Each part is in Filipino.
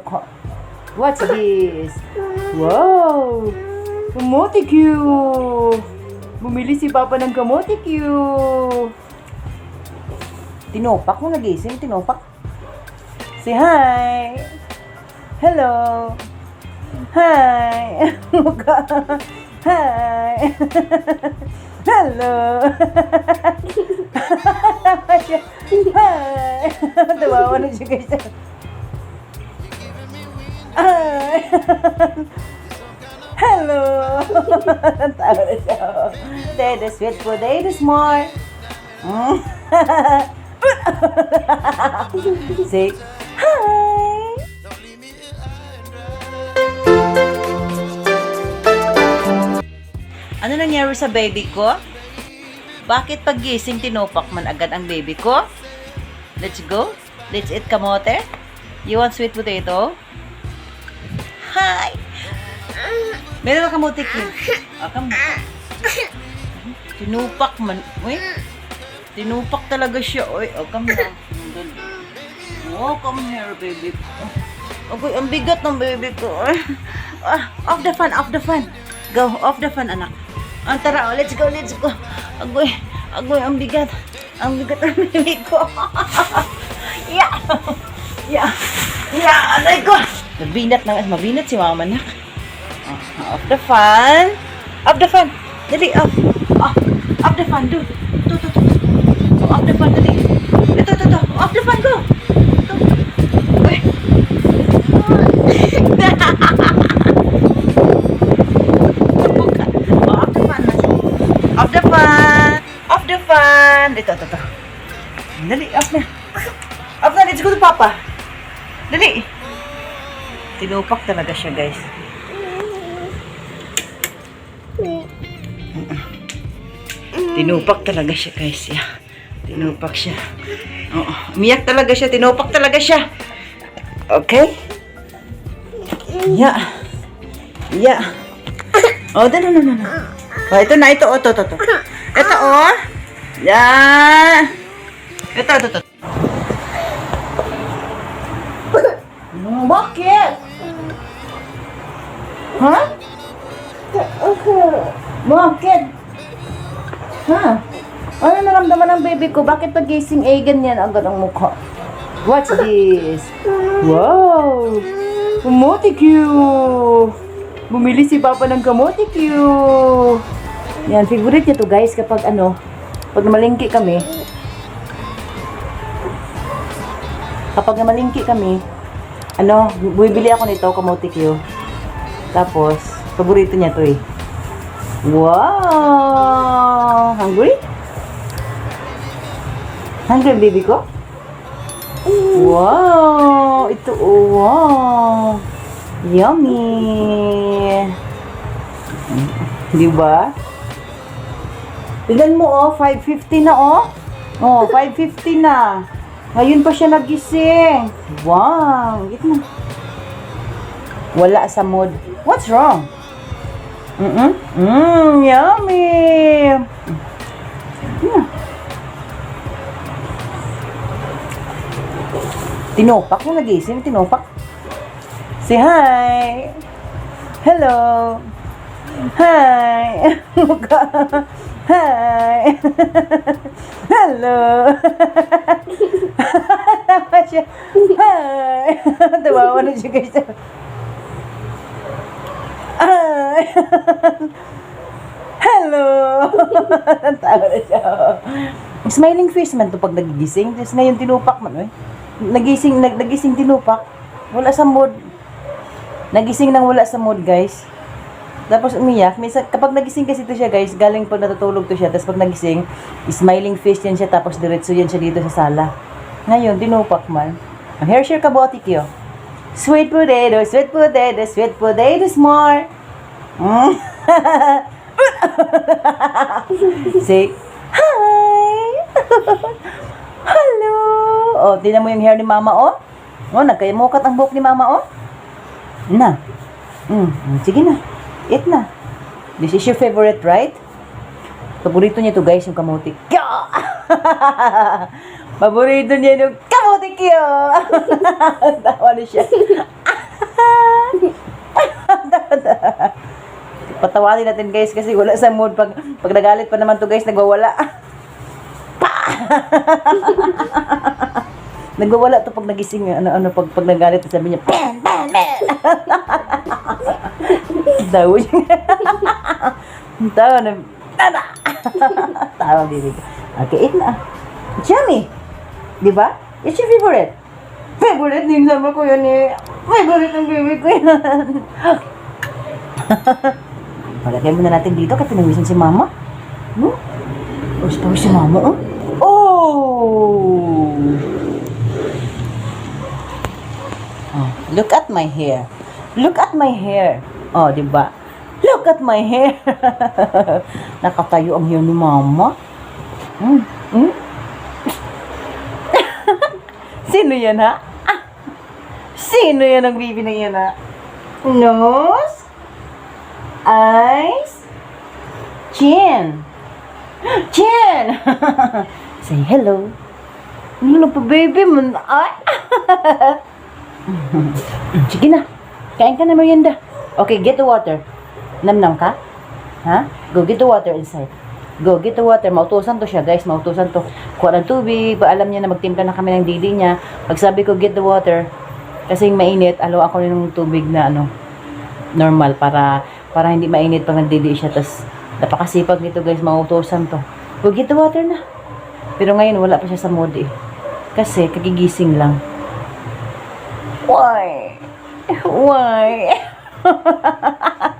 mukha. What's this? Wow! Kamote Q! Bumili si Papa ng kamote Q! Tinopak mo nagising, tinopak. Say hi! Hello! Hi! Hi! Hello! Hi! Tawawa na siya guys. Hi! Hello! Tawa na siya. Dede, sweet potato more. Mm. Say, hi! Ano nangyari sa baby ko? Bakit paggising tinopak man agad ang baby ko? Let's go. Let's eat kamote. You want sweet potato? Hi! Meron ka kamote kid? Ah, kamote. Tinupak man. Uy. Tinupak talaga siya. Uy, oh, come here. Oh, come here, baby. Agoy, ang bigat ng baby ko. Ah, off the fan, off the fan. Go, off the fan, anak. Ah, tara, oh, let's go, let's go. Agoy, agoy, ang bigat. Ang bigat ng baby ko. yeah. Yeah. Yeah, aray ko. Mabinat na, mabinat si mama nak. Ah, off the fan. Off the fan. Dali, off. Off. Off the fan, do. To, to, to. to. Off the fan, dali. Ito, ito, ito. Off the fan, go. Ito. Uy. Off the fan. Off the fan. Fan. Ito, ito. Dali, off na. Off na, let's go to Papa. Dali. Tinupak talaga siya, guys. Tinupak talaga siya, guys. Yeah. Tinupak siya. Oo. Umiyak talaga siya. Tinupak talaga siya. Okay? Yeah. Yeah. Oh, dali, no, no, no. Oh, ito na, ito, oh, ito, ito, ito. Ito, oh. Yeah. Ito, ito, ito. Bakit? Ha? Bakit? Ha? Ano naramdaman ng baby ko? Bakit pagising eh ganyan agad ang mukha? What's this? Wow! Kamote Q! Bumili si Papa ng kamote Q! Yan, favorite niya to guys kapag ano, pag namalingki kami, kapag namalingki kami, ano, bibili ako nito, kamote Q. Tapos, paborito niya to eh. Wow! Hungry? Hungry baby ko? Wow! Ito, oh, wow! Yummy! Di ba? Tignan mo, oh, 5.50 na, oh. Oh, 5.50 na. Ngayon pa siya nagising. Wow! Gitna. Wala sa mood. What's wrong? Mm-mm. Mmm, yummy! Yeah. Tinopak mo nagising, tinopak. Say hi! Hello! Hi! Hi! Hello! Hi! Tawawa na siya guys. Hi! Hello! Tawa na siya. Smiling face man to pag nagigising. Tapos ngayon tinupak man. Eh. Nagising, nag, nagising tinupak. Wala sa mood. Nagising nang wala sa mood guys. Tapos umiyak. Minsan, kapag nagising kasi to siya guys, galing pag natutulog to siya. Tapos pag nagising, smiling face yan siya. Tapos diretso yan siya dito sa sala. Ngayon, tinupak man. Ang hair share kabotik yun. Sweet potato, sweet potato, sweet potatoes more. Mm. Say, hi! Hello! Oh, tingnan mo yung hair ni mama, oh. Oh, nagkayamukat ang buhok ni mama, oh. Na. Mm, sige na. Eat na. This is your favorite, right? Paborito niya to guys, yung kamote. Paborito niya yung kamote Thank you. Tawa na siya. Patawanin natin guys kasi wala sa mood. Pag, pag nagalit pa naman to guys, nagwawala. Nagwawala to pag nagising. Eh. Ano, ano, pag, pag nagalit, sabi niya, pan, pan, pan. Daw niya. Tawa na. Tawa, baby. Okay, it na. Jamie. Di ba? It's your favorite. Favorite din sama ko yun eh. Favorite ng baby ko yan. Palagay muna natin dito kasi pinawisan si mama. Hmm? Pawis pawis si mama, oh. Oh! Oh, look at my hair. Look at my hair. Oh, di ba? Look at my hair. Nakatayo ang hair ni mama. Hmm? Hmm? Sino yan, ha? Ah! Sino yan ang bibi na yan, ha? Nose? Eyes? Chin? Chin! Say hello. Ano pa, baby? Man, ay! Sige na. Kain ka na merienda. Okay, get the water. Namnam ka? Ha? Go get the water inside. Go get the water. Mautusan to siya, guys. Mautusan to. Kuha ng tubig. Ba, alam niya na magtimpla na kami ng didi niya. Pag sabi ko, get the water. Kasi mainit, alo ako ng tubig na ano, normal para para hindi mainit pag nagdidi siya. Tapos, napakasipag nito, guys. Mautusan to. Go get the water na. Pero ngayon, wala pa siya sa mood eh. Kasi, kagigising lang. Why? Why?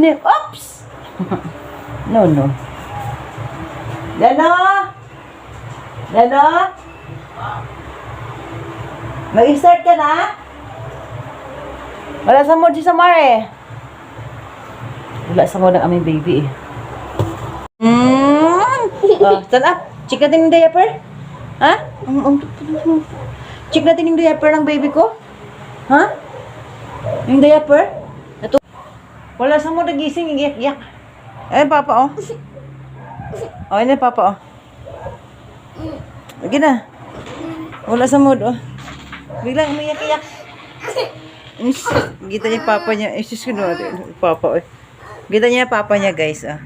Ni Oops! no, no. Lano? Lano? Mag-start ka na? Wala sa mood si Samar eh. Wala sa mood ang aming baby eh. Mm. Oh, stand up. Natin yung diaper. Ha? Um, um, Check natin yung diaper ng baby ko. Ha? Yung diaper? Ito. Wala sa mo nagising. Iyak-iyak. Eh, papa, oh. Oh, ini papa, oh. Lagi na. Wala sa mood, oh. Biglang umiyak-iyak. Ish, Kita niya papa niya. Isis ko na. Papa, oh. Kita niya papa niya, guys, ah.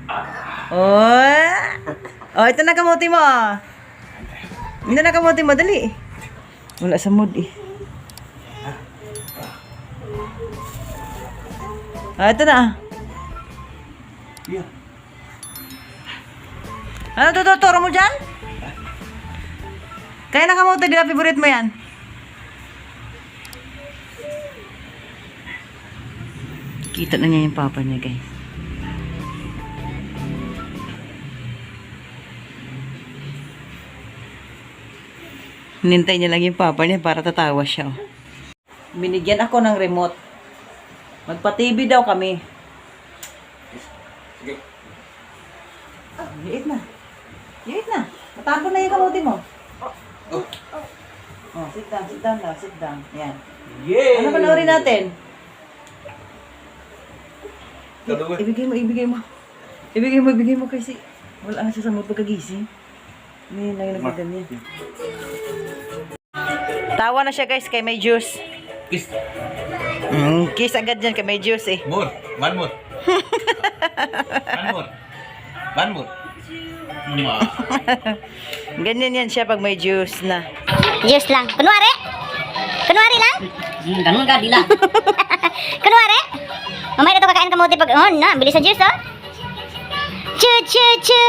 Oh. Oh, ito na kamuti mo. ah. Ito na kamuti mo, dali. Wala sa mood eh. Ah, ito na. ah. Yeah. Ano to, to, turo mo dyan? Kaya na kamuti, di ba favorite mo yan? Kita na niya yung papa niya, guys. Hinintay niya lang yung papa niya para tatawa siya. oh. Binigyan ako ng remote. Magpa-TV daw kami. Sige. Liit na. Liit na. Matapon na yung kamuti mo. Oh. Oh, sit down, sit down lang, sit down. Yan. Yay! Ano panoorin natin? Dalawa. Ibigay mo, ibigay mo. Ibigay mo, ibigay mo kasi wala siya sa mood pagkagising. Yung nagdagan niya. Tawa na siya guys kay may juice. Kiss. Mm, kiss agad dyan kay may juice eh. More. One more. One more. One more. Ganyan yan siya pag may juice na. Juice lang. Kunwari? Kunwari lang? Hmm, ganun ka, dila. Kunwari? Mamaya na ito kakain kamuti pag, oh, na, bilis sa juice, oh. Chu, chu, chu.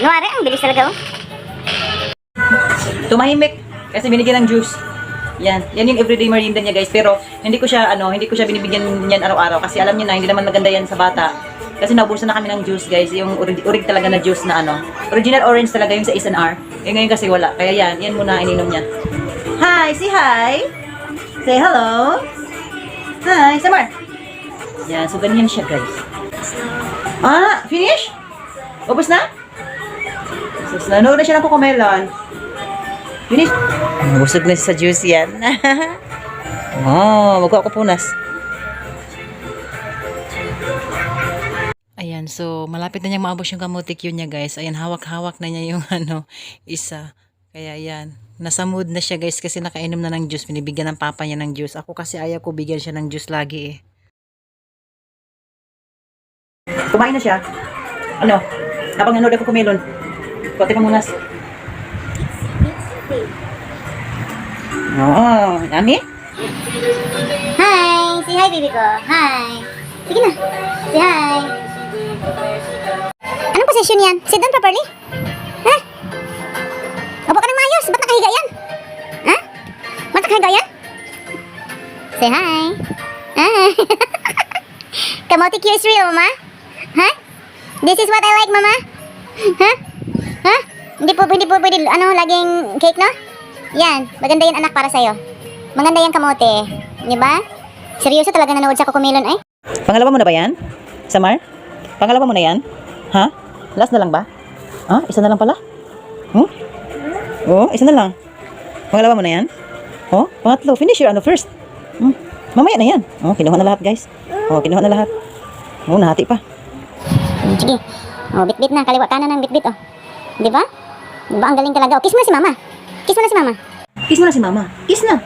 Kunwari, ang bilis talaga, oh. Tumahimik kasi binigyan ng juice. Yan, yan yung everyday merienda niya guys. Pero hindi ko siya ano, hindi ko siya binibigyan niyan araw-araw kasi alam niyo na hindi naman maganda yan sa bata. Kasi naubusan na kami ng juice guys, yung orig, talaga na juice na ano. Original orange talaga yung sa SNR. Eh ngayon kasi wala. Kaya yan, yan muna ininom niya. Hi, say hi. Say hello. Hi, Samar. Yan, so ganyan siya guys. Ah, finish? Ubus na? So, nanood na siya ng kukumelon. Finish? Busog na sa juice yan. oh, magkuha ko punas. Ayan, so malapit na niyang maabos yung kamote Q niya guys. Ayan, hawak-hawak na niya yung ano, isa. Kaya yan. Nasa mood na siya guys kasi nakainom na ng juice. Binibigyan ng papa niya ng juice. Ako kasi ayaw ko bigyan siya ng juice lagi eh. Kumain na siya. Ano? Habang nanood ako kumilon. Kote pa munas. Oo. Nani? Hi! Say hi, baby ko. Hi! Sige na. Say hi. Anong posisyon yan? Sit down properly? Ha? Opo ka ng maayos. Ba't nakahiga yan? Ha? Ba't nakahiga yan? Say hi. Ah. Kamote is real, mama? Ha? This is what I like, mama? Ha? Ha? Hindi po, hindi po pwede, ano, laging cake, no? Yan, maganda yan anak para sa'yo. Maganda yan kamote. Di ba? Seryoso talaga nanood sa Cocomelon eh. Pangalawa mo na ba yan? Samar? Pangalawa mo na yan? Ha? Last na lang ba? Ha? Isa na lang pala? Hmm? Oo, isa na lang. Pangalawa mo na yan? Oh, pangatlo. Finish your ano first. Hmm. Mamaya na yan. Oh, kinuha na lahat guys. Oh, kinuha na lahat. Oh, nahati pa. Sige. Oh, bit-bit na. Kaliwa kanan ng bit-bit oh. Di ba? Di ba? Ang galing talaga. Oh, kiss mo na si mama. Kiss mo na si mama. Kiss mo na si mama. Kiss na.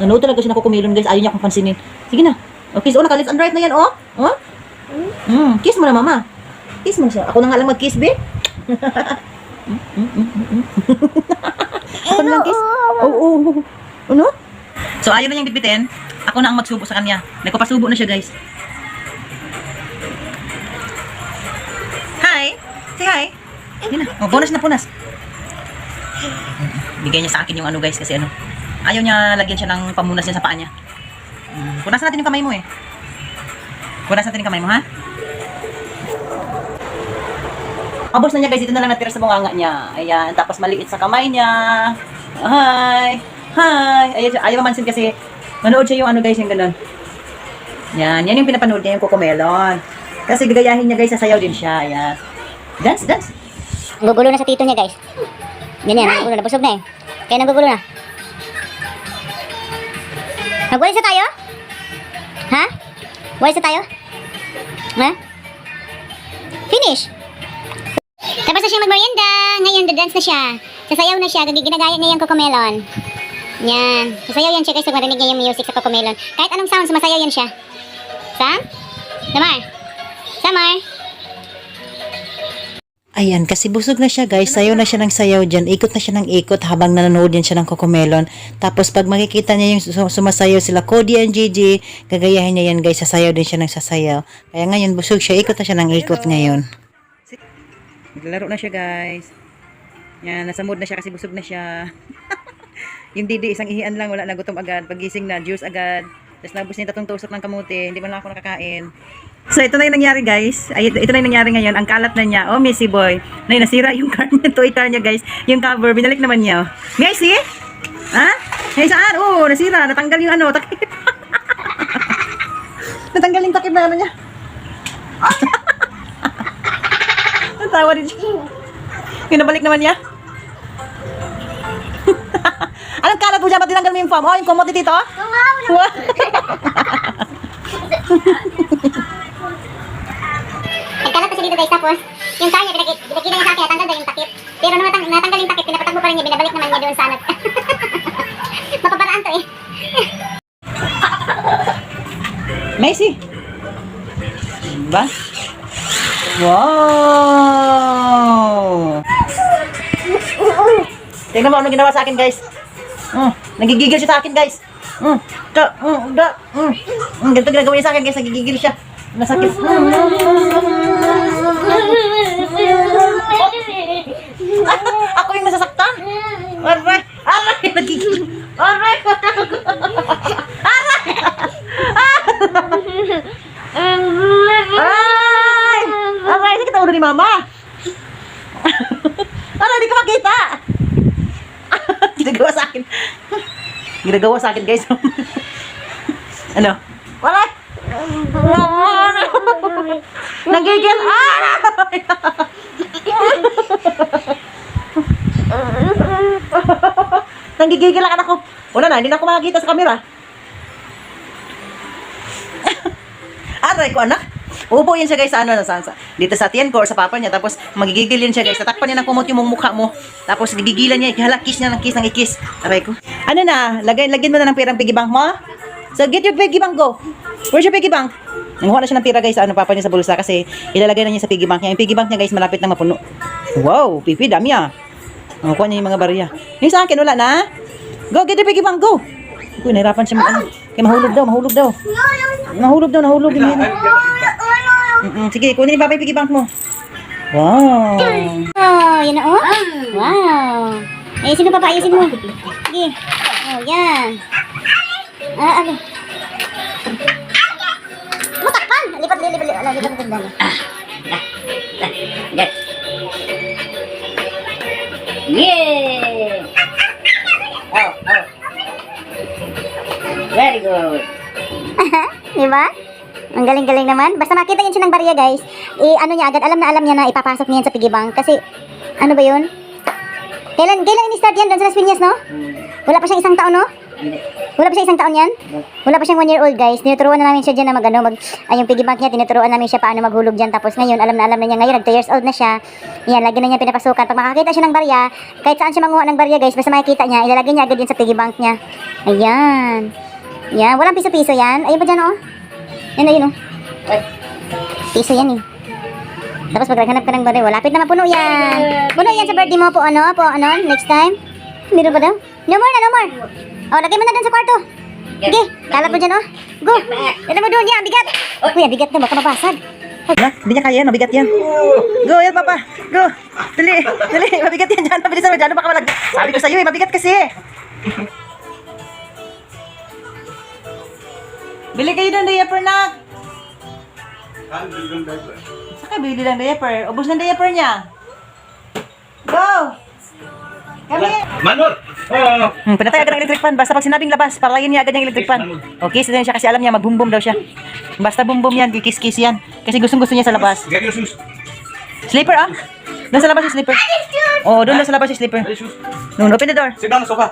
Nanood talaga siya nakukumilon guys. Ayaw niya akong pansinin. Sige na. Oh, kiss. Oh, naka-left and right na yan. Oh. Oh. Mm, kiss mo na mama. Kiss mo na siya. Ako na nga lang mag-kiss, be. Ako na lang kiss. Oo. Oh, oh. Ano? So, ayaw na niyang bitbitin. Ako na ang magsubo sa kanya. Nagpapasubo na siya, guys. Hi. Say hi. Yan na. Oh, bonus na punas. Bigay niya sa akin yung ano guys kasi ano. Ayaw niya lagyan siya ng pamunas niya sa paa niya. Mm, Punasan natin yung kamay mo eh. Punasan natin yung kamay mo ha. Abos na niya guys, dito na lang natira sa bunganga niya. Ayan, tapos maliit sa kamay niya. Hi! Hi! Ayaw, ayaw mamansin kasi manood siya yung ano guys, yung ganun. Yan, yan yung pinapanood niya yung Cocomelon. Kasi gagayahin niya guys, sasayaw din siya. Ayan. Dance, dance. Gugulo na sa tito niya, guys. Yan yan. Nagugulo na. Busog na eh. Kaya nagugulo na. Magwalis na tayo? Ha? Walis na tayo? Ha? Finish! Tapos na siya magmerienda. Ngayon, dance na siya. Sasayaw na siya. Ginagaya niya yung Cocomelon. Yan. Sasayaw yan siya guys. Pag marinig niya yung music sa Cocomelon. Kahit anong sound, sumasayaw yan siya. Sam? Samar? Samar? Ayan, kasi busog na siya guys. Sayaw na siya ng sayaw dyan. Ikot na siya ng ikot habang nanonood yan siya ng Cocomelon. Tapos pag makikita niya yung su- sumasayaw sila, Cody and Gigi, gagayahin niya yan guys. Sasayaw din siya ng sasayaw. Kaya ngayon busog siya. Ikot na siya ng ikot ngayon. Naglalaro na siya guys. Yan, nasa mood na siya kasi busog na siya. yung didi, isang ihian lang, wala na gutom agad. Pagising na, juice agad. Tapos nabos niya tatong tusok ng kamuti. Hindi man lang ako nakakain. So ito na yung nangyari guys. Ay, ito, ito na yung nangyari ngayon. Ang kalat na niya. Oh, Missy boy. Na nasira yung car niya. Toy car niya guys. Yung cover. Binalik naman niya. Guys, see? Ha? Hey, saan? Oh, nasira. Natanggal yung ano. Takip. Natanggal yung takip na ano niya. Natawa din siya. Pinabalik naman niya. Anong kalat mo dyan? Ba't tinanggal mo yung foam? Oh, yung ni Tito? Wow. Guys, tapos yung car niya, pinakita, niya sa akin, natanggal daw yung takip. Pero nung natang, natanggal yung takip, pinapatagbo pa rin niya, binabalik naman niya doon sa anot. Mapaparaan to eh. Macy. Ba? Wow! Tingnan mo ano ginawa sa akin, guys. Mm, nagigigil siya sa akin, guys. Mm, ka, mm, da, mm, mm, ganito ginagawa niya sa akin, guys. Nagigigil siya. Nasakit. Mm, ako yung nasasaktan. Aray! Aray! Nagigigil. Aray! Aray! Aray! Sakit ang ulo ni Mama! Aray! Hindi ko makita! Ginagawa sa akin. Ginagawa sa akin, guys. ano? Wala! Nagigil! Aray! Nanggigigil ang anak ko. Wala na, hindi na ako makakita sa camera. Aray ko, anak. Upo yan siya guys sa ano, sa, sa, dito sa tiyan ko sa papa niya. Tapos magigigil yan siya guys. Tatakpan niya ng kumot yung mukha mo. Tapos gigigilan niya. Hala, kiss niya ng kiss ng ikis. Aray ko. Ano na? Lagay, lagyan mo na ng pirang piggy bank mo? So get your piggy bank go. Where's your piggy bank? Nanguha na siya ng pira guys ano, papa niya sa bulsa kasi ilalagay na niya sa piggy bank niya. Yung piggy bank niya guys malapit na mapuno. Wow, pipi dami ah. Nakuha niya yung mga barya. Yung sa akin wala na. Go, get your piggy bank, go. Uy, nahirapan siya mag ano. Kaya mahulog daw, mahulog daw. Nahulog daw, nahulog. Yun, yun. Mm-mm. Sige, kunin ni Papa yung piggy bank mo. Wow. Oh, yan na oh. Wow. Eh, sino pa paayusin mo? Sige. Oh, yan. Ah, ano? Lipat, lipat, lipat, lipat. Yeah! Oh, oh. Very good. Di ba? Ang galing-galing naman. Basta makita yun siya ng barya, guys. Eh, ano niya agad, alam na alam niya na ipapasok niya sa piggy bank. Kasi, ano ba yun? Kailan, kailan ini-start yan doon sa Las Piñas, no? Wala pa siyang isang taon, no? Wala pa siyang isang taon yan? Wala pa siyang one year old, guys. Tinuturuan na namin siya dyan na mag, ano, mag, ay, yung piggy bank niya, tinuturuan namin siya paano maghulog dyan. Tapos ngayon, alam na alam na niya ngayon, nag 2 years old na siya. Yan, lagi na niya pinapasukan. Pag makakita siya ng barya, kahit saan siya manguha ng barya, guys, basta makikita niya, ilalagay niya agad yun sa piggy bank niya. Ayan. Yan, walang piso-piso yan. Ayun pa dyan, oh. Yan, ayun, oh. Piso yan, eh. Tapos pag naghanap ka ng barya, lapit na mapuno yan. Puno yan sa birthday mo po, ano, po, ano, next time. Meron ba daw? No more na, no more. Oh, lagay mo na doon sa kwarto. Sige, kalat mo dyan, oh. Go. Lagay mo doon, yan, bigat. Oh, kuya, bigat na, baka mabasag. Wala, hindi niya kaya, mabigat yan. Go, yan papa. Go. Dali, dali, mabigat yan dyan. Mabilis mo dyan, baka malag. Sabi ko sa'yo eh, mabigat kasi. Bili kayo ng diaper na. Saka bili ng diaper. Ubus ng diaper niya. Go. Manor! Oh! Hmm, pinatay agad ang electric fan. Basta pag sinabing labas, parayin niya agad yung electric fan. Okay, so din siya kasi alam niya, mag-boom daw siya. Basta boom yan, kikis-kiss yan. Kasi gustong gusto niya sa labas. Get your shoes. Slipper ah? Doon sa labas yung slipper. Oo, doon doon sa labas yung slipper. Get your shoes. No, open the door. Sit down sofa.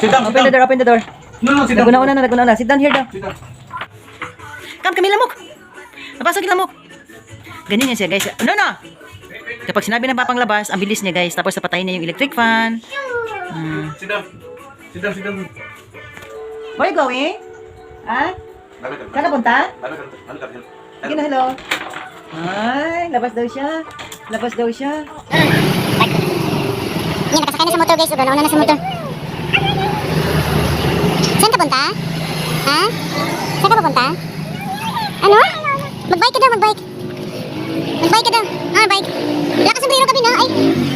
Sit down, sit Open the down. door, open the door. No, no, sit down. Naguna-una na, naguna-una. Sit down here daw. Sit down. Come, kami lamok. Napasok yung lamok. Ganyan yan siya, guys. No, no. Kapag sinabi ng papang labas, ang bilis niya, guys. Tapos napatayin niya yung electric fan. Hmm. Sit down. Sit down, sit down. Where you going? Ha? Saan ka punta? Sige na, hello. Ay, labas daw siya. Labas daw siya. Yan, nakasakay na sa motor, guys. O, nauna na sa motor. Saan ka punta? Ha? Saan ka papunta? Ano? Mag-bike ka daw. Mag-bike ka daw. Ah, bike. Wala ka sombrero kami na. Ay,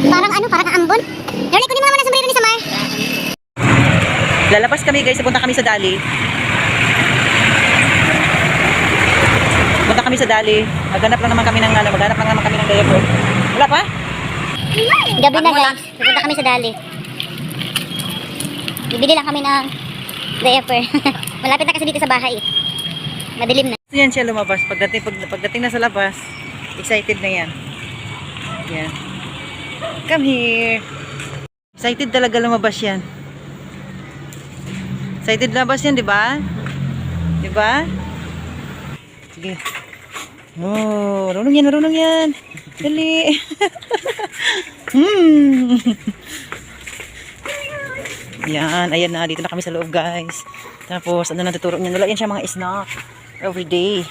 parang ano, parang ambon. Lorly, kunin mo naman ang sombrero ni Samar. Lalabas kami, guys. Punta kami sa Dali. Punta kami sa Dali. Maghanap lang naman kami ng ano, maghanap lang naman kami ng diaper. Wala pa? Gabi na, guys. Pupunta kami sa Dali. Bibili lang kami ng diaper. Malapit na kasi dito sa bahay. Madilim na. So yan siya lumabas. Pagdating, pag, pagdating na sa labas, excited na yan. Yan. Come here. Excited talaga lumabas yan. Excited lumabas yan, di ba? Di ba? Sige. Oh, marunong yan, marunong yan. Dali. hmm. Yan, ayan na. Dito na kami sa loob, guys. Tapos, ano na tuturo niya? Nila yan siya mga snack. Every day.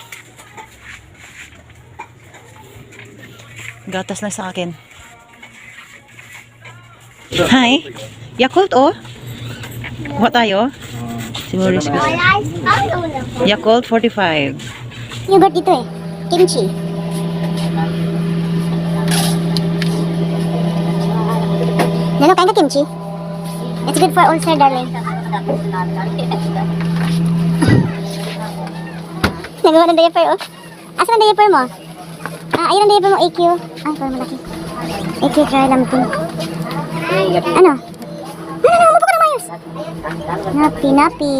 Gatas na sa akin. Hi. Yakult, oh. What tayo? Si Maurice gusto. Yakult 45. Yogurt dito eh. Kimchi. Lalo, kain ka kimchi? It's good for ulcer, darling. Nagawa ng diaper, oh. Asan ang diaper mo? Ah, ayun ang diaper mo, AQ. Ay, parang malaki. AQ dry lamping. Ano? Ano, ano, umupo ka na mayos. Napi, napi.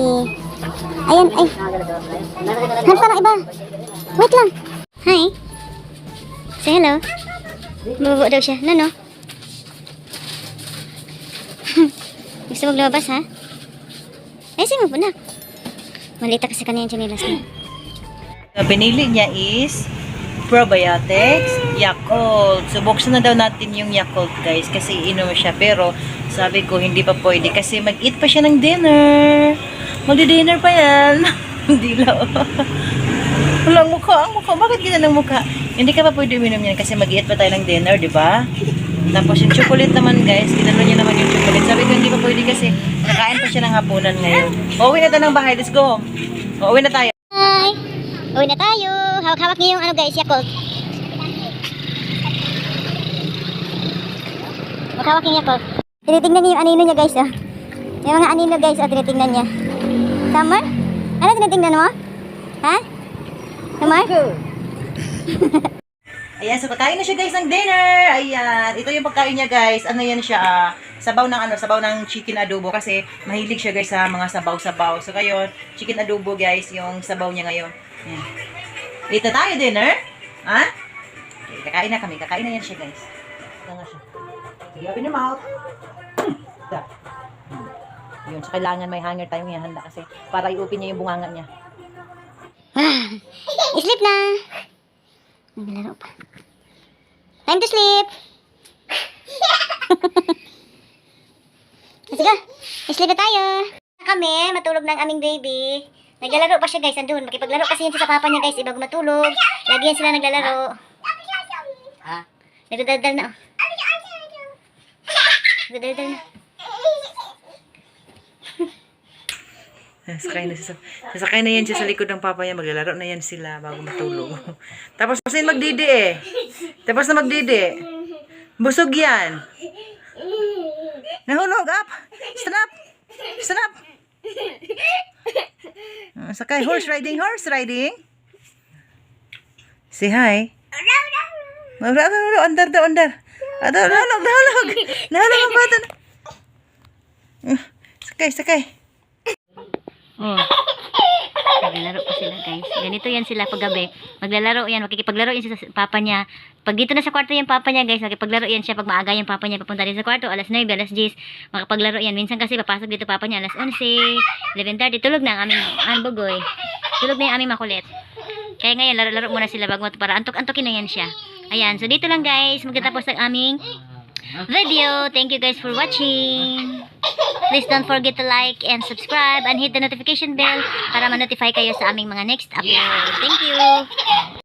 Ayan, ay. Hanap ng iba. Wait lang. Hi. Say hello. Bubo daw siya. No, no. Gusto mo lumabas, ha? Ay, sige mo po na. Malita kasi kanina yung chinelas niya. Pinili niya is probiotics, Yakult. So, buksan na daw natin yung Yakult, guys, kasi inom siya. Pero, sabi ko, hindi pa pwede kasi mag-eat pa siya ng dinner. Magdi-dinner pa yan. Hindi lang. Walang mukha, ang mukha. Bakit gina ng mukha? Hindi ka pa pwede uminom yan kasi mag-eat pa tayo ng dinner, di ba? Tapos yung chocolate naman, guys, ginano niya naman yung chocolate. Sabi ko, hindi pa pwede kasi nakain pa siya ng hapunan ngayon. Uuwi na tayo ng bahay. Let's go home. Uuwi na tayo. Hi! Uwi na tayo. Hawak-hawak niyo yung ano guys, Yakult. Hawak-hawak yung Yakult. Tinitingnan niyo yung anino niya guys, oh. Yung mga anino guys, oh, tinitingnan niya. Summer? Ano tinitingnan mo? Ha? Summer? Ayan, so pagkain na siya guys ng dinner. Ayan, ito yung pagkain niya guys. Ano yan siya, ah, sabaw ng ano, sabaw ng chicken adobo kasi mahilig siya guys sa mga sabaw-sabaw. So ngayon, chicken adobo guys, yung sabaw niya ngayon. Ayan. Ito tayo dinner. Ha? Okay, kakain na kami. Kakain na yan siya guys. Ito nga siya. Sige, open your mouth. Hmm. Ito. Hmm. Yun, so kailangan may hanger tayong ihanda kasi para i-open niya yung bunganga niya. Sleep na. Naglalaro pa. Time to sleep. Let's go. Sleep na tayo. Kami, matulog ng aming baby. Naglalaro pa siya guys, andun. Makipaglaro kasi yun siya sa papa niya guys, ibago matulog. Lagi yan sila naglalaro. Ha? Nagdadaldal na. oh. Nagdadaldal na. Sasakay na, siya, sasakay na yan siya sa likod ng papa niya. Maglalaro na yan sila bago matulog. Tapos kasi magdidi eh. Tapos na magdidi. Busog yan. Nahulog up. Stand up. Stand up. Ah, Sakay. Horse riding. Horse riding. Say hi. Under daw, under. Ano, nahulog, nahulog. Nahulog ang bata. Ah, Sakay, sakay. Oh. Naglalaro pa sila guys. Ganito yan sila pag gabi. Maglalaro yan. Makikipaglaro yan sa papa niya. Pag dito na sa kwarto yung papa niya guys, makipaglaro yan siya. Pag maaga yung papa niya papunta rin sa kwarto, alas 9, alas 10, makapaglaro yan. Minsan kasi papasok dito papa niya alas 11, 11.30. Tulog na ang aming anbogoy. Tulog na yung aming makulit. Kaya ngayon, laro-laro muna sila bago para antok-antokin na yan siya. Ayan, so dito lang guys, magtatapos ang aming video. Thank you guys for watching. Please don't forget to like and subscribe and hit the notification bell para ma-notify kayo sa aming mga next upload. Thank you!